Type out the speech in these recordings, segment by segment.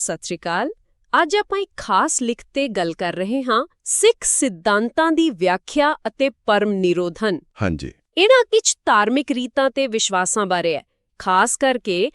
ਸਤਿ ਸ਼੍ਰੀ ਅਕਾਲ। ਅੱਜ ਆਪਾਂ ਇੱਕ ਖਾਸ ਲਿਖਤ ਤੇ ਗੱਲ ਕਰ ਰਹੇ ਹਾਂ ਸਿੱਖ ਸਿਧਾਂਤਾਂ ਦੀ ਵਿਆਖਿਆ ਅਤੇ ਪਰਮ ਨਿਰੋਧਨ। ਹਾਂਜੀ। ਇਹਨਾਂ ਕੁਝ ਧਾਰਮਿਕ ਰੀਤਾਂ ਤੇ ਵਿਸ਼ਵਾਸਾਂ ਬਾਰੇ ਹੈ। ਖਾਸ ਕਰਕੇ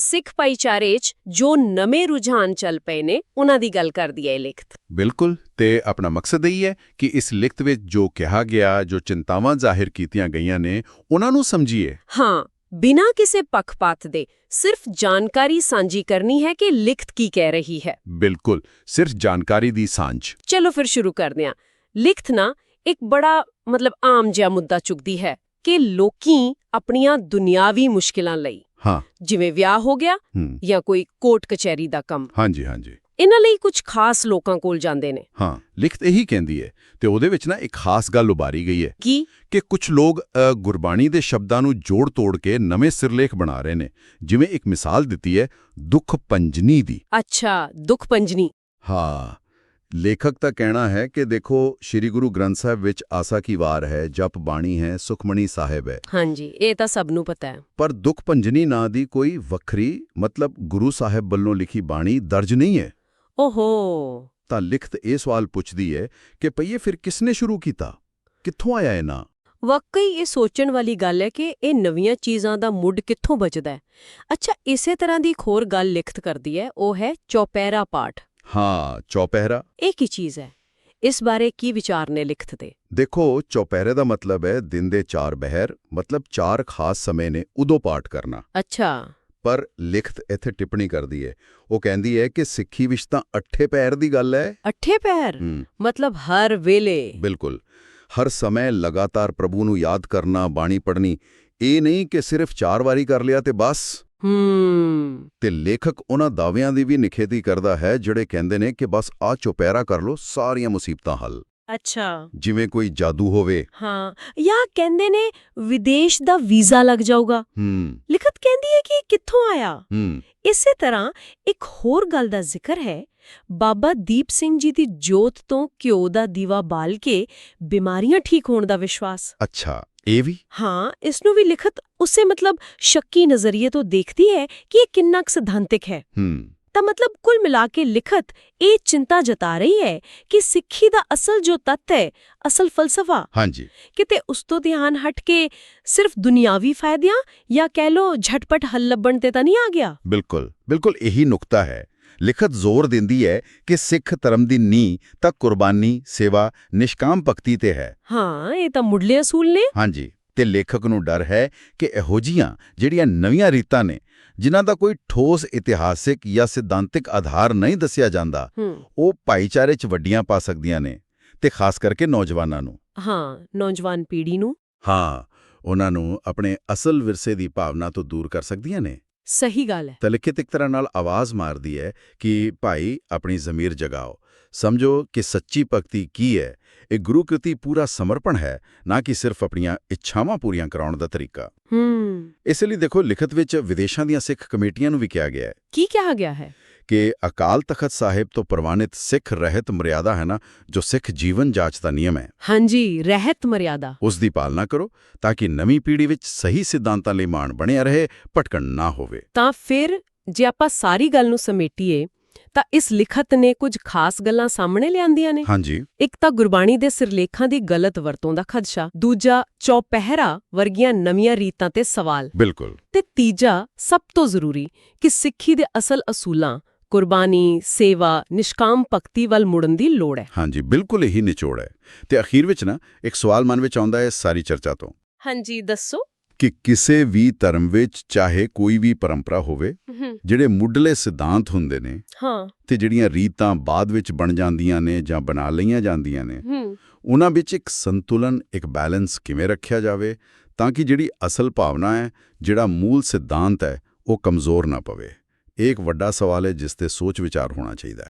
ਸਿੱਖ ਭਾਈਚਾਰੇ 'ਚ ਜੋ ਨਵੇਂ ਰੁਝਾਨ ਚੱਲ ਪਏ ਨੇ ਉਹਨਾਂ ਦੀ ਗੱਲ ਕਰਦੀ ਹੈ ਇਹ ਲਿਖਤ। ਬਿਲਕੁਲ ਤੇ ਆਪਣਾ ਮਕਸਦ ਇਹੀ ਹੈ ਕਿ ਇਸ ਲਿਖਤ ਵਿੱਚ ਜੋ ਕਿਹਾ ਗਿਆ ਜੋ ਚਿੰਤਾਵਾਂ ਜ਼ਾਹਿਰ ਕੀਤੀਆਂ ਗਈਆਂ ਨੇ ਉਹਨਾਂ ਨੂੰ ਸਮਝੀਏ। ਹਾਂ ਬਿਨਾਂ ਕਿਸੇ ਪੱਖਪਾਤ ਦੇ ਸਿਰਫ ਜਾਣਕਾਰੀ ਸਾਂਝੀ ਕਰਨੀ ਹੈ ਕਿ ਲਿਖਤ ਕੀ ਕਹਿ ਰਹੀ ਹੈ। ਬਿਲਕੁਲ ਸਿਰਫ ਜਾਣਕਾਰੀ ਦੀ ਸਾਂਝ। ਚਲੋ ਫਿਰ ਸ਼ੁਰੂ ਕਰਦੇ ਹਾਂ। ਲਿਖਤ ਨਾ ਇੱਕ ਬੜਾ ਮਤਲਬ ਆਮ ਜਿਹਾ ਮੁੱਦਾ ਚੁੱਕਦੀ ਹੈ ਕਿ ਲੋਕੀ ਆਪਣੀਆਂ ਦੁਨਿਆਵੀ ਮੁਸ਼ਕਿਲਾਂ ਲਈ। ਹਾਂ। ਜਿਵੇਂ ਵਿਆਹ ਹੋ ਗਿਆ ਜਾਂ ਕੋਈ ਕੋਰਟ ਕਚਹਿਰੀ ਦਾ ਕੰਮ। ਹਾਂਜੀ ਹਾਂਜੀ। ਇਹਨਾਂ ਲਈ ਕੁਝ ਖਾਸ ਲੋਕਾਂ ਕੋਲ ਜਾਂਦੇ ਨੇ। ਹਾਂ ਲਿਖਤ ਇਹੀ ਕਹਿੰਦੀ ਹੈ ਤੇ ਉਹਦੇ ਵਿੱਚ ਨਾ ਇੱਕ ਖਾਸ ਗੱਲ ਉਭਾਰੀ ਗਈ ਹੈ ਕੀ? ਕਿ ਕੁਝ ਲੋਕ ਗੁਰਬਾਣੀ ਦੇ ਸ਼ਬਦਾਂ ਨੂੰ ਜੋੜ-ਤੋੜ ਕੇ ਨਵੇਂ ਸਿਰਲੇਖ ਬਣਾ ਰਹੇ ਨੇ। ਜਿਵੇਂ ਇੱਕ ਮਿਸਾਲ ਦਿੱਤੀ ਹੈ ਦੁੱਖ ਪੰਜਨੀ ਦੀ। ਅੱਛਾ ਦੁੱਖ ਪੰਜਨੀ। ਹਾਂ ਲੇਖਕ ਦਾ ਕਹਿਣਾ ਹੈ ਕਿ ਦੇਖੋ ਸ੍ਰੀ ਗੁਰੂ ਗ੍ਰੰਥ ਸਾਹਿਬ ਵਿੱਚ ਆਸਾ ਕੀ ਵਾਰ ਹੈ ਜਪ ਬਾਣੀ ਹੈ ਸੁਖਮਣੀ ਸਾਹਿਬ ਹੈ। ਹਾਂਜੀ ਇਹ ਤਾਂ ਸਭ ਨੂੰ ਪਤਾ ਹੈ। ਪਰ ਦੁੱਖ ਪੰਜਨੀ ਨਾਂ ਦੀ ਕੋਈ ਵੱਖਰੀ ਮਤਲਬ ਗੁਰੂ ਸਾਹਿਬ ਵੱਲੋਂ ਲਿਖੀ ਬਾਣੀ ਦਰਜ ਨਹੀਂ ਹੈ। ਓਹੋ। ਤਾਂ ਲਿਖਤ ਇਹ ਸਵਾਲ ਪੁੱਛਦੀ ਹੈ ਕਿ ਪਈਏ ਫਿਰ ਕਿਸਨੇ ਸ਼ੁਰੂ ਕੀਤਾ? ਕਿੱਥੋਂ ਆਇਆ ਇਹ ਨਾਂ? ਵਾਕਈ ਇਹ ਸੋਚਣ ਵਾਲੀ ਗੱਲ ਹੈ ਕਿ ਇਹ ਨਵੀਆਂ ਚੀਜ਼ਾਂ ਦਾ ਮੁੱਢ ਕਿੱਥੋਂ ਬਚਦਾ ਹੈ ਅੱਛਾ ਇਸੇ ਤਰ੍ਹਾਂ ਦੀ ਇੱਕ ਹੋਰ ਗੱਲ ਲਿਖਤ ਕਰਦੀ ਹੈ ਉਹ ਹੈ ਚੌਪਹਿਰਾ ਪਾਠ। ਹਾਂ ਚੌਪਹਿਰਾ। ਇਹ ਕੀ ਚੀਜ਼ ਹੈ ਇਸ ਬਾਰੇ ਕੀ ਵਿਚਾਰ ਨੇ ਲਿਖਤ ਦੇ? ਦੇਖੋ ਚੌਪਹਿਰੇ ਦਾ ਮਤਲਬ ਹੈ ਦਿਨ ਦੇ ਚਾਰ ਬਹਿਰ ਮਤਲਬ ਚਾਰ ਖਾਸ ਸਮੇਂ ਨੇ ਉਦੋਂ ਪਾਠ ਕਰਨਾ। ਅੱਛਾ। ਪਰ ਲਿਖਤ ਇੱਥੇ ਟਿੱਪਣੀ ਕਰਦੀ ਹੈ ਉਹ ਕਹਿੰਦੀ ਹੈ ਕਿ ਸਿੱਖੀ ਵਿੱਚ ਤਾਂ ਅੱਠੇ ਪੈਰ ਦੀ ਗੱਲ ਹੈ ਅੱਠੇ ਪੈਰ? ਮਤਲਬ ਹਰ ਵੇਲੇ? ਬਿਲਕੁਲ। ਹਰ ਸਮੇਂ ਲਗਾਤਾਰ ਪ੍ਰਭੂ ਨੂੰ ਯਾਦ ਕਰਨਾ ਬਾਣੀ ਪੜ੍ਹਨੀ ਇਹ ਨਹੀਂ ਕਿ ਸਿਰਫ ਚਾਰ ਵਾਰੀ ਕਰ ਲਿਆ ਤੇ ਬਸ। ਹੂੰ। ਤੇ ਲੇਖਕ ਉਹਨਾਂ ਦਾਅਵਿਆਂ ਦੀ ਵੀ ਨਿਖੇਧੀ ਕਰਦਾ ਹੈ ਜਿਹੜੇ ਕਹਿੰਦੇ ਨੇ ਕਿ ਬਸ ਆ ਚੁਪਹਿਰਾ ਕਰ ਲੋ ਸਾਰੀਆਂ ਮੁਸੀਬਤਾਂ ਹੱਲ। ਅੱਛਾ। ਜਿਵੇਂ ਕੋਈ ਜਾਦੂ ਹੋਵੇ। ਹਾਂ ਜਾਂ ਕਹਿੰਦੇ ਨੇ ਵਿਦੇਸ਼ ਦਾ ਵੀਜ਼ਾ ਲੱਗ ਜਾਊਗਾ। ਹੂੰ। ਲਿਖਤ ਕਹਿੰਦੀ ਹੈ ਕਿ ਇਹ ਕਿੱਥੋਂ ਆਇਆ? ਹੂੰ। ਇਸੇ ਤਰ੍ਹਾਂ ਇੱਕ ਹੋਰ ਗੱਲ ਦਾ ਜ਼ਿਕਰ ਹੈ। ਬਾਬਾ ਦੀਪ ਸਿੰਘ ਜੀ ਦੀ ਜੋਤ ਤੋਂ ਘਿਓ ਦਾ ਦੀਵਾ ਬਾਲ ਕੇ ਬਿਮਾਰੀਆਂ ਠੀਕ ਹੋਣ ਦਾ ਵਿਸ਼ਵਾਸ। ਅੱਛਾ ਇਹ ਵੀ? ਹਾਂ ਇਸ ਨੂੰ ਵੀ ਲਿਖਤ ਉਸੇ ਮਤਲਬ ਸ਼ੱਕੀ ਨਜ਼ਰੀਏ ਤੋਂ ਦੇਖਦੀ ਹੈ ਕਿ ਇਹ ਕਿੰਨਾ ਕੁ ਸਿਧਾਂਤਿਕ ਹੈ। ਹੂੰ। ਤਾਂ ਮਤਲਬ ਕੁੱਲ ਮਿਲਾ ਕੇ ਲਿਖਤ ਇਹ ਚਿੰਤਾ ਜਤਾ ਰਹੀ ਹੈ ਕਿ ਸਿੱਖੀ ਦਾ ਅਸਲ ਜੋ ਤੱਤ ਹੈ ਅਸਲ ਫਲਸਫਾ ਹਾਂਜੀ। ਕਿਤੇ ਉਸ ਤੋਂ ਧਿਆਨ ਹਟ ਕੇ ਸਿਰਫ ਦੁਨਿਆਵੀ ਫਾਇਦਿਆਂ ਜਾਂ ਕਹਿ ਲੋ ਝਟਪਟ ਹੱਲ ਲੱਭਣ ਤੇ ਤਾਂ ਨਹੀਂ ਆ ਗਿਆ? ਬਿਲਕੁਲ ਬਿਲਕੁਲ ਇਹੀ ਨੁਕਤਾ ਹੈ। ਲਿਖਤ ਜ਼ੋਰ ਦਿੰਦੀ ਹੈ ਕਿ ਸਿੱਖ ਧਰਮ ਦੀ ਨੀਂਹ ਤਾਂ ਕੁਰਬਾਨੀ ਸੇਵਾ ਨਿਸ਼ਕਾਮ ਭਗਤੀ ਤੇ ਹੈ। ਹਾਂ ਇਹ ਤਾਂ ਮੁੱਢਲੇ ਅਸੂਲ ਨੇ। ਹਾਂਜੀ ਤੇ ਲੇਖਕ ਨੂੰ ਡਰ ਹੈ ਕਿ ਇਹੋ ਜੀਆਂ ਜਿਹੜੀਆਂ ਨਵੀਆਂ ਰੀਤਾਂ ਨੇ ਜਿਨ੍ਹਾਂ ਦਾ ਕੋਈ ਠੋਸ ਇਤਿਹਾਸਿਕ ਜਾਂ ਸਿਧਾਂਤਿਕ ਆਧਾਰ ਨਹੀਂ ਦੱਸਿਆ ਜਾਂਦਾ ਉਹ ਭਾਈਚਾਰੇ 'ਚ ਵੱਡੀਆਂ ਪਾ ਸਕਦੀਆਂ ਨੇ ਤੇ ਖਾਸ ਕਰਕੇ ਨੌਜਵਾਨਾਂ ਨੂੰ। ਹਾਂ ਨੌਜਵਾਨ ਪੀੜ੍ਹੀ ਨੂੰ। ਹਾਂ ਉਹਨਾਂ ਨੂੰ ਆਪਣੇ ਅਸਲ ਵਿਰਸੇ ਦੀ ਭਾਵਨਾ ਤੋਂ ਦੂਰ ਕਰ ਸਕਦੀਆਂ ਨੇ। ਸਹੀ ਗੱਲ ਹੈ। ਤਾਂ ਲਿਖਤ ਇੱਕ ਤਰ੍ਹਾਂ ਨਾਲ ਆਵਾਜ਼ ਮਾਰਦੀ ਹੈ ਕਿ ਭਾਈ ਆਪਣੀ ਜ਼ਮੀਰ ਜਗਾਓ। ਸਮਝੋ ਕਿ ਸੱਚੀ ਭਗਤੀ ਕੀ ਹੈ ਇਹ ਗੁਰੂ ਪ੍ਰਤੀ ਪੂਰਾ ਸਮਰਪਣ ਹੈ ਨਾ ਕਿ ਸਿਰਫ ਆਪਣੀਆਂ ਇੱਛਾਵਾਂ ਪੂਰੀਆਂ ਕਰਾਉਣ ਦਾ ਤਰੀਕਾ। ਹੂੰ। ਇਸ ਲਈ ਦੇਖੋ ਲਿਖਤ ਵਿੱਚ ਵਿਦੇਸ਼ਾਂ ਦੀਆਂ ਸਿੱਖ ਕਮੇਟੀਆਂ ਨੂੰ ਵੀ ਕਿਹਾ ਗਿਆ ਹੈ। ਕੀ ਕਿਹਾ ਗਿਆ ਹੈ? ਕਿ ਅਕਾਲ ਤਖਤ ਸਾਹਿਬ ਤੋਂ ਪ੍ਰਵਾਨਿਤ ਸਿੱਖ ਰਹਿਤ ਮਰਿਆਦਾ ਹੈ ਨਾ ਜੋ ਸਿੱਖ ਜੀਵਨ ਜਾਂਚ ਦਾ ਨਿਯਮ ਹੈ। ਹਾਂਜੀ ਰਹਿਤ ਮਰਿਆਦਾ। ਉਸ ਦੀ ਪਾਲਣਾ ਕਰੋ ਤਾਂ ਕਿ ਨਵੀਂ ਪੀੜ੍ਹੀ ਵਿੱਚ ਸਹੀ ਸਿਧਾਂਤਾਂ ਲਈ ਮਾਣ ਬਣਿਆ ਰਹੇ ਭਟਕਣ ਨਾ ਹੋਵੇ। ਤਾਂ ਫਿਰ ਜੇ ਆਪਾਂ ਸਾਰੀ ਗੱਲ ਨੂੰ ਸਮੇਟੀਏ ਤਾਂ ਇਸ ਲਿਖਤ ਨੇ ਕੁਝ ਖਾਸ ਗੱਲਾਂ ਸਾਹਮਣੇ ਲਿਆਂਦੀਆਂ ਨੇ। ਹਾਂਜੀ। ਇੱਕ ਤਾਂ ਗੁਰਬਾਣੀ ਦੇ ਸਿਰਲੇਖਾਂ ਦੀ ਗਲਤ ਵਰਤੋਂ ਦਾ ਖਦਸ਼ਾ ਦੂਜਾ ਚੌਪਹਿਰਾ ਵਰਗੀਆਂ ਨਵੀਆਂ ਰੀਤਾਂ ਤੇ ਸਵਾਲ। ਬਿਲਕੁਲ। ਤੇ ਤੀਜਾ ਸਭ ਤੋਂ ਜ਼ਰੂਰੀ ਕਿ ਸਿੱਖੀ ਦੇ ਅਸਲ ਅਸੂਲਾਂ ਕੁਰਬਾਨੀ ਸੇਵਾ ਨਿਸ਼ਕਾਮ ਭਗਤੀ ਵੱਲ ਮੁੜਨ ਦੀ ਲੋੜ ਹੈ। ਹਾਂਜੀ ਬਿਲਕੁਲ ਇਹੀ ਨਿਚੋੜ ਹੈ। ਤੇ ਅਖੀਰ ਵਿੱਚ ਨਾ ਇੱਕ ਸਵਾਲ ਮਨ ਵਿੱਚ ਆਉਂਦਾ ਹੈ ਸਾਰੀ ਚਰਚਾ ਤੋਂ। ਹਾਂਜੀ ਦੱਸੋ। ਕਿ ਕਿਸੇ ਵੀ ਧਰਮ ਵਿੱਚ ਚਾਹੇ ਕੋਈ ਵੀ ਪਰੰਪਰਾ ਹੋਵੇ ਜਿਹੜੇ ਮੁੱਢਲੇ ਸਿਧਾਂਤ ਹੁੰਦੇ ਨੇ ਹਾਂ। ਤੇ ਜਿਹੜੀਆਂ ਰੀਤਾਂ ਬਾਅਦ ਵਿੱਚ ਬਣ ਜਾਂਦੀਆਂ ਨੇ ਜਾਂ ਬਣਾ ਲਈਆਂ ਜਾਂਦੀਆਂ ਨੇ ਉਹਨਾਂ ਵਿੱਚ ਇੱਕ ਸੰਤੁਲਨ ਇੱਕ ਬੈਲੈਂਸ ਕਿਵੇਂ ਰੱਖਿਆ ਜਾਵੇ ਤਾਂ ਕਿ ਜਿਹੜੀ ਅਸਲ ਭਾਵਨਾ ਹੈ ਜਿਹੜਾ ਮੂਲ ਸਿਧਾਂਤ ਹੈ ਉਹ ਕਮਜ਼ੋਰ ਨਾ ਪਵੇ। ਇਹ ਇੱਕ ਵੱਡਾ ਸਵਾਲ ਹੈ ਜਿਸ ਤੇ ਸੋਚ ਵਿਚਾਰ ਹੋਣਾ ਚਾਹੀਦਾ